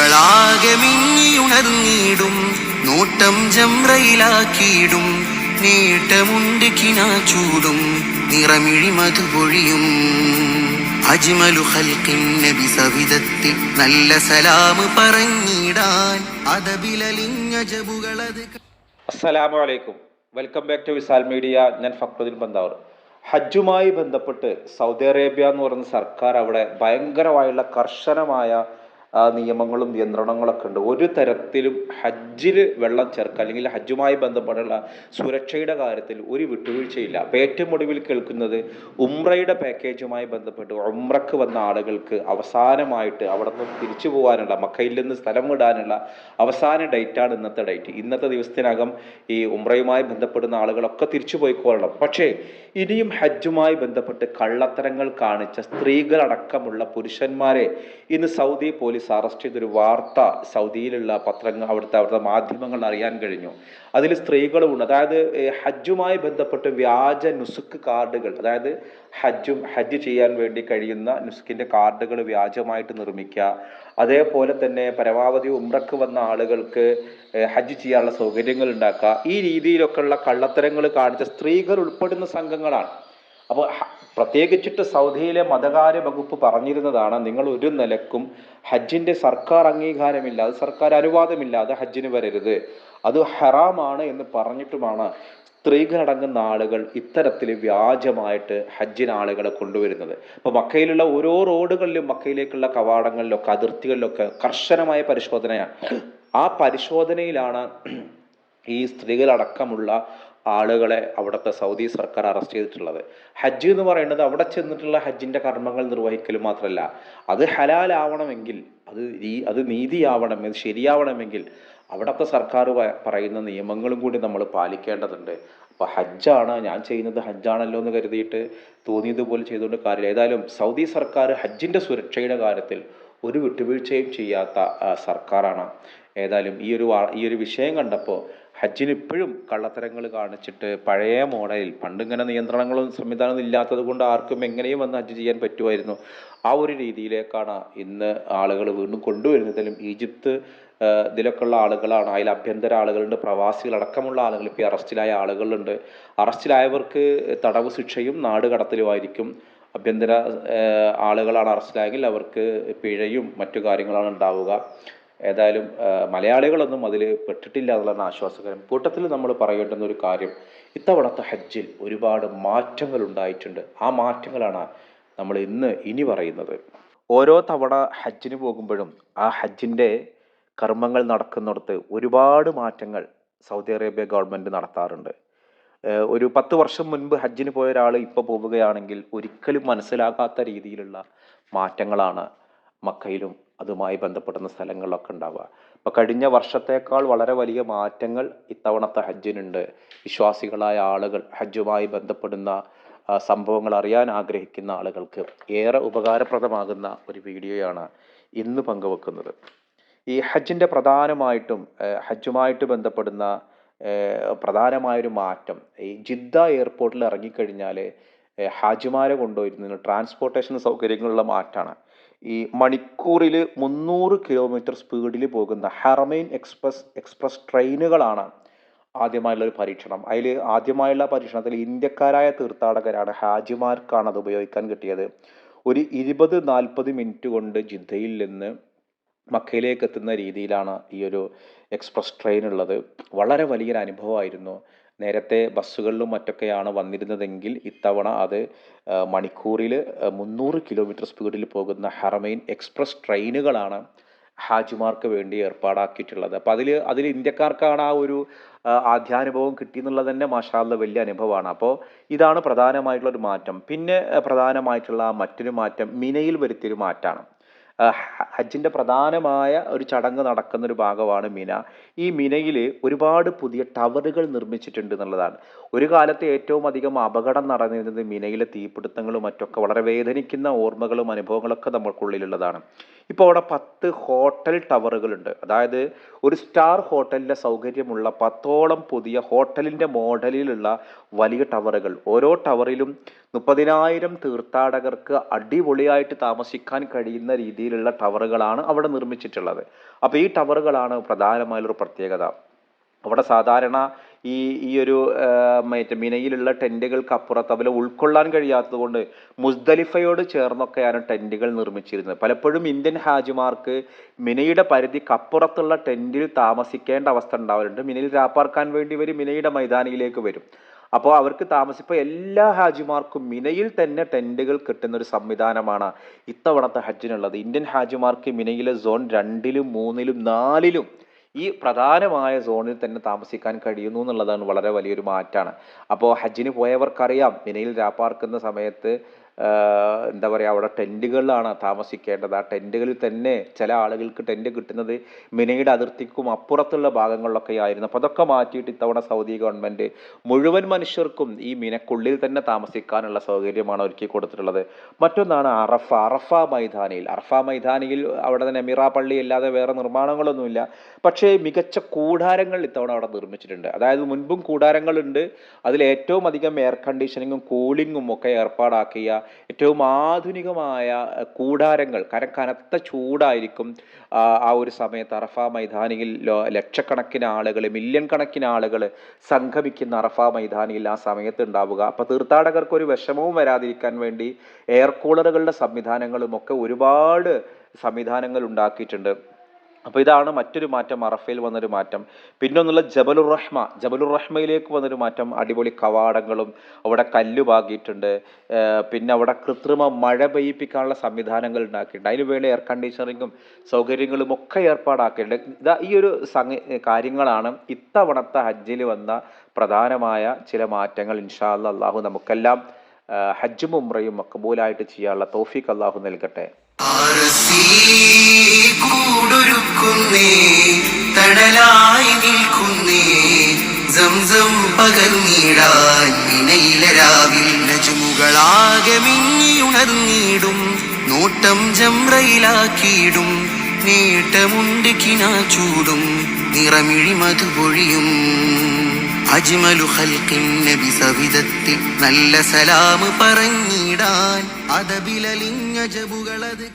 കൽബുകളാകെ മിന്നിയുണർന്നിടും നോട്ടം ജംറയിലാക്കിയിടും നേട്ടമുണ്ട് ചൂടും നിറമിഴി മധുപൊഴിയും അജ്മലു ഹൽക്കിൻ നബി സവിധത്തിൽ നല്ല സലാമ് പറഞ്ഞിടാൻ അതബിലലിഞ്ഞ ജബുകളത് അസ്സലാമു അലൈക്കും welcome back to Visal media. ഞാൻ ഫക്രുദ്ദീൻ ബന്ദാവർ ഹജ്ജുമായി ബന്ധപ്പെട്ട് സൗദി അറേബ്യ എന്ന് പറയുന്ന സർക്കാർ അവിടെ ഭയങ്കരമായുള്ള കർശനമായ നിയമങ്ങളും നിയന്ത്രണങ്ങളൊക്കെ ഉണ്ട്. ഒരു തരത്തിലും ഹജ്ജിൽ വെള്ളം ചേർക്കുക അല്ലെങ്കിൽ ഹജ്ജുമായി ബന്ധപ്പെട്ടുള്ള സുരക്ഷയുടെ കാര്യത്തിൽ ഒരു വിട്ടുവീഴ്ചയില്ല. അപ്പം ഏറ്റവും ഒടുവിൽ കേൾക്കുന്നത് ഉംറയുടെ പാക്കേജുമായി ബന്ധപ്പെട്ട് ഉംറക്ക് വന്ന ആളുകൾക്ക് അവസാനമായിട്ട് അവിടെ നിന്ന് തിരിച്ചു പോകാനുള്ള മക്കയിൽ നിന്ന് സ്ഥലം വിടാനുള്ള അവസാന ഡേറ്റാണ് ഇന്നത്തെ ഡേറ്റ് ഇന്നത്തെ ദിവസത്തിനകം ഈ ഉംറയുമായി ബന്ധപ്പെടുന്ന ആളുകളൊക്കെ തിരിച്ചു പോയിക്കൊള്ളണം. പക്ഷേ ഇനിയും ഹജ്ജുമായി ബന്ധപ്പെട്ട് കള്ളത്തരങ്ങൾ കാണിച്ച സ്ത്രീകളടക്കമുള്ള പുരുഷന്മാരെ ഇന്ന് സൗദി പോലീസ് അറസ്റ്റ് ചെയ്തൊരു വാർത്ത സൗദിയിലുള്ള പത്രങ്ങൾ അവിടുത്തെ അവിടുത്തെ മാധ്യമങ്ങൾ അറിയാൻ കഴിഞ്ഞു. അതിൽ സ്ത്രീകളുമുണ്ട്. അതായത് ഹജ്ജുമായി ബന്ധപ്പെട്ട് വ്യാജ നുസുക്ക് കാർഡുകൾ അതായത് ഹജ്ജും ഹജ്ജ് ചെയ്യാൻ വേണ്ടി കഴിയുന്ന നുസുക്കിന്റെ കാർഡുകൾ വ്യാജമായിട്ട് നിർമ്മിക്കുക. അതേപോലെ തന്നെ പരമാവധി ഉമ്രക്ക് വന്ന ആളുകൾക്ക് ഹജ്ജ് ചെയ്യാനുള്ള സൗകര്യങ്ങൾ ഉണ്ടാക്കുക. ഈ രീതിയിലൊക്കെയുള്ള കള്ളത്തരങ്ങൾ കാണിച്ച സ്ത്രീകൾ ഉൾപ്പെടുന്ന സംഘങ്ങളാണ്. അപ്പോൾ പ്രത്യേകിച്ചിട്ട് സൗദിയിലെ മതകാര്യ വകുപ്പ് പറഞ്ഞിരുന്നതാണ് നിങ്ങൾ ഒരു നിലക്കും ഹജ്ജിന്റെ സർക്കാർ അംഗീകാരമില്ലാതെ സർക്കാർ അനുവാദമില്ലാതെ ഹജ്ജിന് വരരുത്. അത് ഹറാമാണ് എന്ന് പറഞ്ഞിട്ടുമാണ് സ്ത്രീകളടങ്ങുന്ന ആളുകൾ ഇത്തരത്തിൽ വ്യാജമായിട്ട് ഹജ്ജിന് ആളുകളെ കൊണ്ടുവരുന്നത്. അപ്പോൾ മക്കയിലുള്ള ഓരോ റോഡുകളിലും മക്കയിലേക്കുള്ള കവാടങ്ങളിലൊക്കെ അതിർത്തികളിലൊക്കെ കർശനമായ പരിശോധനയാണ്. ആ പരിശോധനയിലാണ് ഈ സ്ത്രീകളടക്കമുള്ള ആളുകളെ അവിടുത്തെ സൗദി സർക്കാർ അറസ്റ്റ് ചെയ്തിട്ടുള്ളത്. ഹജ്ജ് എന്ന് പറയുന്നത് അവിടെ ചെന്നിട്ടുള്ള ഹജ്ജിന്റെ കർമ്മങ്ങൾ നിർവഹിക്കൽ മാത്രമല്ല അത് ഹലാലാവണമെങ്കിൽ അത് ഈ അത് നീതിയാവണമെങ്കിൽ ശരിയാവണമെങ്കിൽ അവിടുത്തെ സർക്കാർ പറയുന്ന നിയമങ്ങളും കൂടി നമ്മൾ പാലിക്കേണ്ടതുണ്ട്. അപ്പോൾ ഹജ്ജാണ് ഞാൻ ചെയ്യുന്നത് ഹജ്ജാണല്ലോ എന്ന് കരുതിയിട്ട് തോന്നിയതുപോലെ ചെയ്തുകൊണ്ട് കാര്യമില്ല. ഏതായാലും സൗദി സർക്കാർ ഹജ്ജിന്റെ സുരക്ഷയുടെ കാര്യത്തിൽ ഒരു വിട്ടുവീഴ്ചയും ചെയ്യാത്ത സർക്കാരാണ്. ഏതായാലും ഈ ഒരു ഈ ഒരു വിഷയം കണ്ടപ്പോൾ ഹജ്ജിന് ഇപ്പോഴും കള്ളത്തരങ്ങൾ കാണിച്ചിട്ട് പഴയ മോഡലിൽ പണ്ടിങ്ങനെ നിയന്ത്രണങ്ങളും സംവിധാനവും ഇല്ലാത്തത് കൊണ്ട് ആർക്കും എങ്ങനെയും വന്ന് ഹജ്ജ് ചെയ്യാൻ പറ്റുമായിരുന്നു. ആ ഒരു രീതിയിലേക്കാണ് ഇന്ന് ആളുകൾ വീണ്ടും കൊണ്ടുവരുന്നതിലും ഈജിപ്ത് ഇതിലൊക്കെയുള്ള ആളുകളാണ്. അതിൽ അഭ്യന്തര ആളുകളുണ്ട് പ്രവാസികളടക്കമുള്ള ആളുകൾ ഇപ്പോൾ അറസ്റ്റിലായ ആളുകളുണ്ട്. അറസ്റ്റിലായവർക്ക് തടവ് ശിക്ഷയും നാട് കടത്തലുമായിരിക്കും. ആഭ്യന്തര ഏഹ്, ആളുകളാണ് അറസ്റ്റിലായെങ്കിൽ അവർക്ക് പിഴയും മറ്റു കാര്യങ്ങളാണ് ഉണ്ടാവുക. ഏതായാലും മലയാളികളൊന്നും അതിൽ പെട്ടിട്ടില്ല എന്നുള്ളതാണ് ആശ്വാസകരം. കൂട്ടത്തിൽ നമ്മൾ പറയേണ്ടുന്ന ഒരു കാര്യം ഇത്തവണത്തെ ഹജ്ജിൽ ഒരുപാട് മാറ്റങ്ങൾ ഉണ്ടായിട്ടുണ്ട്. ആ മാറ്റങ്ങളാണ് നമ്മൾ ഇന്ന് ഇനി പറയുന്നത്. ഓരോ തവണ ഹജ്ജിന് പോകുമ്പോഴും ആ ഹജ്ജിന്റെ കർമ്മങ്ങൾ നടക്കുന്നിടത്ത് ഒരുപാട് മാറ്റങ്ങൾ സൗദി അറേബ്യ ഗവൺമെന്റ് നടത്താറുണ്ട്. ഒരു പത്ത് വർഷം മുൻപ് ഹജ്ജിന് പോയ ഒരാൾ ഇപ്പോൾ പോവുകയാണെങ്കിൽ ഒരിക്കലും മനസ്സിലാകാത്ത രീതിയിലുള്ള മാറ്റങ്ങളാണ് മക്കയിലും അതുമായി ബന്ധപ്പെടുന്ന സ്ഥലങ്ങളിലൊക്കെ ഉണ്ടാവുക. അപ്പോൾ കഴിഞ്ഞ വർഷത്തേക്കാൾ വളരെ വലിയ മാറ്റങ്ങൾ ഇത്തവണത്തെ ഹജ്ജിനുണ്ട്. വിശ്വാസികളായ ആളുകൾ ഹജ്ജുമായി ബന്ധപ്പെടുന്ന സംഭവങ്ങൾ അറിയാൻ ആഗ്രഹിക്കുന്ന ആളുകൾക്ക് ഏറെ ഉപകാരപ്രദമാകുന്ന ഒരു വീഡിയോയാണ് ഇന്ന് പങ്കുവെക്കുന്നത്. ഈ ഹജ്ജിന്റെ പ്രധാനമായിട്ടും ഹജ്ജുമായിട്ട് ബന്ധപ്പെടുന്ന പ്രധാനമായൊരു മാറ്റം ഈ ജിദ്ദ എയർപോർട്ടിൽ ഇറങ്ങിക്കഴിഞ്ഞാൽ ഹാജിമാരെ കൊണ്ടുവരുന്ന ട്രാൻസ്പോർട്ടേഷൻ സൗകര്യങ്ങളുള്ള മാറ്റമാണ് ഈ മണിക്കൂറിൽ മുന്നൂറ് കിലോമീറ്റർ സ്പീഡിൽ പോകുന്ന ഹറമൈൻ എക്സ്പ്രസ് എക്സ്പ്രസ് ട്രെയിനുകളാണ് ആദ്യമായുള്ള ഒരു പരീക്ഷണം. അതിൽ ആദ്യമായുള്ള പരീക്ഷണത്തിൽ ഇന്ത്യക്കാരായ തീർത്ഥാടകരാണ് ഹാജിമാർക്കാണ് അത് ഉപയോഗിക്കാൻ കിട്ടിയത്. ഒരു ഇരുപത് നാൽപ്പത് മിനിറ്റ് കൊണ്ട് ജിദ്ദയിൽ നിന്ന് മക്കയിലേക്ക് എത്തുന്ന രീതിയിലാണ് ഈ ഒരു എക്സ്പ്രസ് ട്രെയിൻ ഉള്ളത്. വളരെ വലിയൊരു അനുഭവമായിരുന്നു. നേരത്തെ ബസ്സുകളിലും മറ്റൊക്കെയാണ് വന്നിരുന്നതെങ്കിൽ ഇത്തവണ അത് മണിക്കൂറിൽ മുന്നൂറ് കിലോമീറ്റർ സ്പീഡിൽ പോകുന്ന ഹറമൈൻ എക്സ്പ്രസ് ട്രെയിനുകളാണ് ഹാജിമാർക്ക് വേണ്ടി ഏർപ്പാടാക്കിയിട്ടുള്ളത്. അപ്പോൾ അതിൽ അതിൽ ഇന്ത്യക്കാർക്കാണ് ആ ഒരു ആദ്യാനുഭവം കിട്ടിയെന്നുള്ളത് തന്നെ മാഷാല്ല വലിയ അനുഭവമാണ്. അപ്പോൾ ഇതാണ് പ്രധാനമായിട്ടുള്ള ഒരു മാറ്റം. പിന്നെ പ്രധാനമായിട്ടുള്ള മറ്റൊരു മാറ്റം മിനയിൽ വരുത്തിയൊരു മാറ്റമാണ് ആ, ഹ- ഹജ്ജിന്റെ പ്രധാനമായ ഒരു ചടങ്ങ് നടക്കുന്ന ഒരു ഭാഗമാണ് മിന. ഈ മിനയിൽ ഒരുപാട് പുതിയ ടവറുകൾ നിർമ്മിച്ചിട്ടുണ്ട് എന്നുള്ളതാണ്. ഒരു കാലത്ത് ഏറ്റവും അധികം അപകടം നടന്നിരുന്നത് മിനയിലെ തീപിടുത്തങ്ങളും മറ്റൊക്കെ വളരെ വേദനിക്കുന്ന ഓർമ്മകളും അനുഭവങ്ങളൊക്കെ നമ്മൾക്കുള്ളിലുള്ളതാണ്. ഇപ്പോൾ അവിടെ പത്ത് ഹോട്ടൽ ടവറുകളുണ്ട്. അതായത് ഒരു സ്റ്റാർ ഹോട്ടലിന്റെ സൗകര്യമുള്ള പത്തോളം പുതിയ ഹോട്ടലിന്റെ മോഡലിലുള്ള വലിയ ടവറുകൾ. ഓരോ ടവറിലും മുപ്പതിനായിരം തീർത്ഥാടകർക്ക് അടിപൊളിയായിട്ട് താമസിക്കാൻ കഴിയുന്ന രീതിയിലുള്ള ടവറുകളാണ് അവിടെ നിർമ്മിച്ചിട്ടുള്ളത്. അപ്പോൾ ഈ ടവറുകളാണ് പ്രധാനമായൊരു പ്രത്യേകത. അവിടെ സാധാരണ ഈ ഈ ഒരു മറ്റേ മിനയിലുള്ള ടെന്റുകൾക്ക് അപ്പുറത്ത് അവരെ ഉൾക്കൊള്ളാൻ കഴിയാത്തതുകൊണ്ട് മുസ്ദലിഫയോട് ചേർന്നൊക്കെയാണ് ടെന്റുകൾ നിർമ്മിച്ചിരുന്നത്. പലപ്പോഴും ഇന്ത്യൻ ഹാജിമാർക്ക് മിനയുടെ പരിധിക്കപ്പുറത്തുള്ള ടെന്റിൽ താമസിക്കേണ്ട അവസ്ഥ ഉണ്ടാവാറുണ്ട് മിനയിൽ രാപ്പാർക്കാൻ വേണ്ടി ഇവർ മിനയുടെ മൈതാനിയിലേക്ക് വരും. അപ്പോൾ അവർക്ക് താമസിപ്പോൾ എല്ലാ ഹാജിമാർക്കും മിനയിൽ തന്നെ ടെന്റുകൾ കിട്ടുന്ന ഒരു സംവിധാനമാണ് ഇത്തവണത്തെ ഹജ്ജിനുള്ളത്. ഇന്ത്യൻ ഹാജിമാർക്ക് മിനയിലെ സോൺ രണ്ടിലും മൂന്നിലും നാലിലും ഈ പ്രധാനമായ സോണിൽ തന്നെ താമസിക്കാൻ കഴിയുന്നു എന്നുള്ളതാണ് വളരെ വലിയൊരു മാറ്റമാണ് അപ്പോൾ ഹജ്ജിന് പോയവർക്കറിയാം മിനയിൽ രാപ്പാർക്കുന്ന സമയത്ത് എന്താ പറയുക അവിടെ ടെന്റുകളിലാണ് താമസിക്കേണ്ടത്. ആ ടെന്റുകളിൽ തന്നെ ചില ആളുകൾക്ക് ടെന്റ് കിട്ടുന്നത് മിനയുടെ അതിർത്തിക്കും അപ്പുറത്തുള്ള ഭാഗങ്ങളിലൊക്കെ ആയിരുന്നു. അപ്പോൾ അതൊക്കെ മാറ്റിയിട്ട് ഇത്തവണ സൗദി ഗവൺമെന്റ് മുഴുവൻ മനുഷ്യർക്കും ഈ മിനക്കുള്ളിൽ തന്നെ താമസിക്കാനുള്ള സൗകര്യമാണ് ഒരുക്കി കൊടുത്തിട്ടുള്ളത്. മറ്റൊന്നാണ് അറഫ. അറഫ മൈതാനിയിൽ. അറഫ മൈതാനിയിൽ അവിടെ തന്നെ മിറ പള്ളി അല്ലാതെ വേറെ നിർമ്മാണങ്ങളൊന്നുമില്ല. പക്ഷേ മികച്ച കൂടാരങ്ങൾ ഇത്തവണ അവിടെ നിർമ്മിച്ചിട്ടുണ്ട്. അതായത് മുൻപും കൂടാരങ്ങളുണ്ട്. അതിൽ ഏറ്റവും അധികം എയർ കണ്ടീഷനിങ്ങും കൂളിങ്ങും ഒക്കെ ഏർപ്പാടാക്കിയ ഏറ്റവും ആധുനികമായ കൂടാരങ്ങൾ കാരണം കനത്ത ചൂടായിരിക്കും ആ ഒരു സമയത്ത് അറഫ മൈതാനിയിൽ ലക്ഷക്കണക്കിന് ആളുകൾ മില്യൺ കണക്കിന് ആളുകൾ സംഗമിക്കുന്ന അറഫ മൈതാനിയിൽ ആ സമയത്ത് ഉണ്ടാവുക. അപ്പോൾ തീർത്ഥാടകർക്ക് ഒരു വിഷമവും വരാതിരിക്കാൻ വേണ്ടി എയർ കൂളറുകളുടെ സംവിധാനങ്ങളും ഒക്കെ ഒരുപാട് സംവിധാനങ്ങൾ ഉണ്ടാക്കിയിട്ടുണ്ട്. അപ്പോൾ ഇതാണ് മറ്റൊരു മാറ്റം അറഫയിൽ വന്നൊരു മാറ്റം. പിന്നൊന്നുള്ള ജബലുർ റഹ്മ ജബലുർ റഹ്മയിലേക്ക് വന്നൊരു മാറ്റം. അടിപൊളി കവാടങ്ങളും അവിടെ കല്ല് പാകിയിട്ടുണ്ട്. പിന്നെ അവിടെ കൃത്രിമ മഴ പെയ്യിപ്പിക്കാനുള്ള സംവിധാനങ്ങൾ ഉണ്ടാക്കിയിട്ടുണ്ട്. അതിന് വേണ്ടി എയർ കണ്ടീഷനിങ്ങും സൗകര്യങ്ങളും ഒക്കെ ഏർപ്പാടാക്കിയിട്ടുണ്ട്. ഇതാ ഈ ഒരു കാര്യങ്ങളാണ് ഇത്തവണത്തെ ഹജ്ജിൽ വന്ന പ്രധാനമായ ചില മാറ്റങ്ങൾ. ഇൻഷാ അള്ളാഹു നമുക്കെല്ലാം ഹജ്ജും ഉംറയും മക്കബൂലായിട്ട് ചെയ്യാനുള്ള തൗഫീഖ് അള്ളാഹു നൽകട്ടെ. കൂടൊരുക്കുന്നേ തണലായി നിൽക്കുന്നേ നോട്ടം ജംറയിലാക്കിയിടും നേട്ടമുണ്ട് കിനാച്ചൂടും നിറമിഴി മധുപൊഴിയും അജ്മലു ഖൽഖിൻ നബി സവിധത്തിൽ നല്ല സലാം പറഞ്ഞിടാൻ. അതബിലലിഞ്ഞ ജബുകളത്